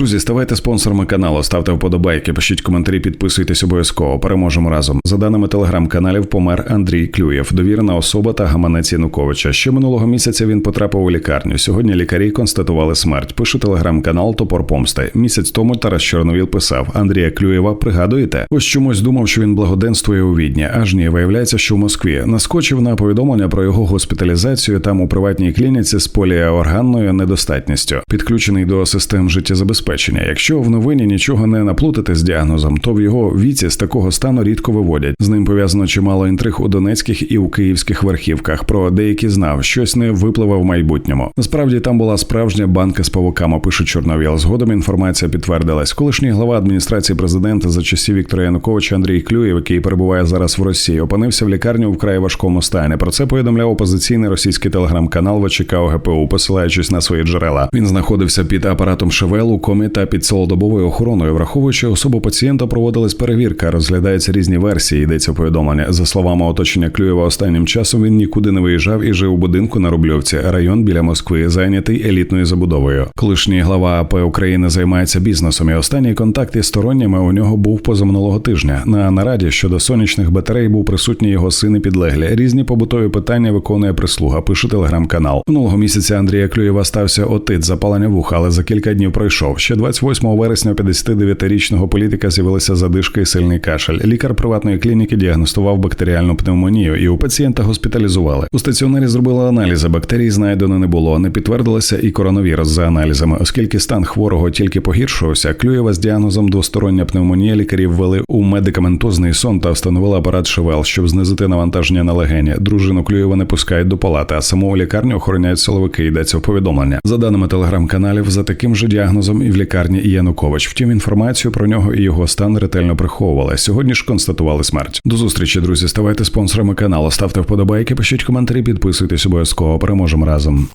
Друзі, ставайте спонсорами каналу, ставте вподобайки, пишіть коментарі, підписуйтесь обов'язково. Переможемо разом. За даними телеграм-каналів, помер Андрій Клюєв, довірена особа та гаманець Януковича. Ще минулого місяця він потрапив у лікарню. Сьогодні лікарі констатували смерть. Пише телеграм-канал Топор Помсти. Місяць тому Тарас Чорновіл писав: Андрія Клюєва, пригадуєте? Ось чомусь думав, що він благоденствує у відні. Аж ні, виявляється, що в Москві наскочив на повідомлення про його госпіталізацію там у приватній клініці з поліорганною недостатністю, підключений до систем життєзабезпечення. Якщо в новині нічого не наплутати з діагнозом, то в його віці з такого стану рідко виводять. З ним пов'язано чимало інтриг у донецьких і у київських верхівках. Про деякі знав, щось не випливе в майбутньому. Насправді там була справжня банка з павуками. Пише Чорновіл. Згодом інформація підтвердилась. Колишній глава адміністрації президента за часів Віктора Януковича Андрій Клюєв, який перебуває зараз в Росії, опинився в лікарні у вкрай важкому стані. Про це повідомляв опозиційний російський телеграм-канал ВЧК ОГПУ, посилаючись на свої джерела. Він знаходився під апаратом ШВЛ у комі та під цілодобовою охороною. Враховуючи особу пацієнта, проводилась перевірка. Розглядаються різні версії. Йдеться повідомлення. За словами оточення Клюєва, останнім часом він нікуди не виїжджав і жив у будинку на Рубльовці, район біля Москви, зайнятий елітною забудовою. Колишній глава АП України займається бізнесом. І останній контакт із сторонніми у нього був позаминулого тижня. На нараді щодо сонячних батарей був присутній його син і підлеглі. Різні побутові питання виконує прислуга. Пише телеграм-канал. Минулого місяця Андрія Клюєва стався отит запалення вуха, але за кілька днів пройшов. Ще 28 вересня у 59-річного політика з'явилися задишка і сильний кашель. Лікар приватної клініки діагностував бактеріальну пневмонію, і у пацієнта госпіталізували. У стаціонарі зробили аналізи. Бактерій знайдено не було. Не підтвердилося і коронавірус за аналізами, оскільки стан хворого тільки погіршувався. Клюєва з діагнозом двостороння пневмонія лікарів ввели у медикаментозний сон та встановили апарат Шевел, щоб знизити навантаження на легені. Дружину Клюєва не пускають до палати, а саму лікарню охороняють силовики. Йдеться в повідомлення. За даними телеграм-каналів, за таким же діагнозом в лікарні Янукович. Втім, інформацію про нього і його стан ретельно приховували. Сьогодні ж констатували смерть. До зустрічі, друзі. Ставайте спонсорами каналу, ставте вподобайки, пишіть коментарі, підписуйтесь обов'язково. Переможемо разом.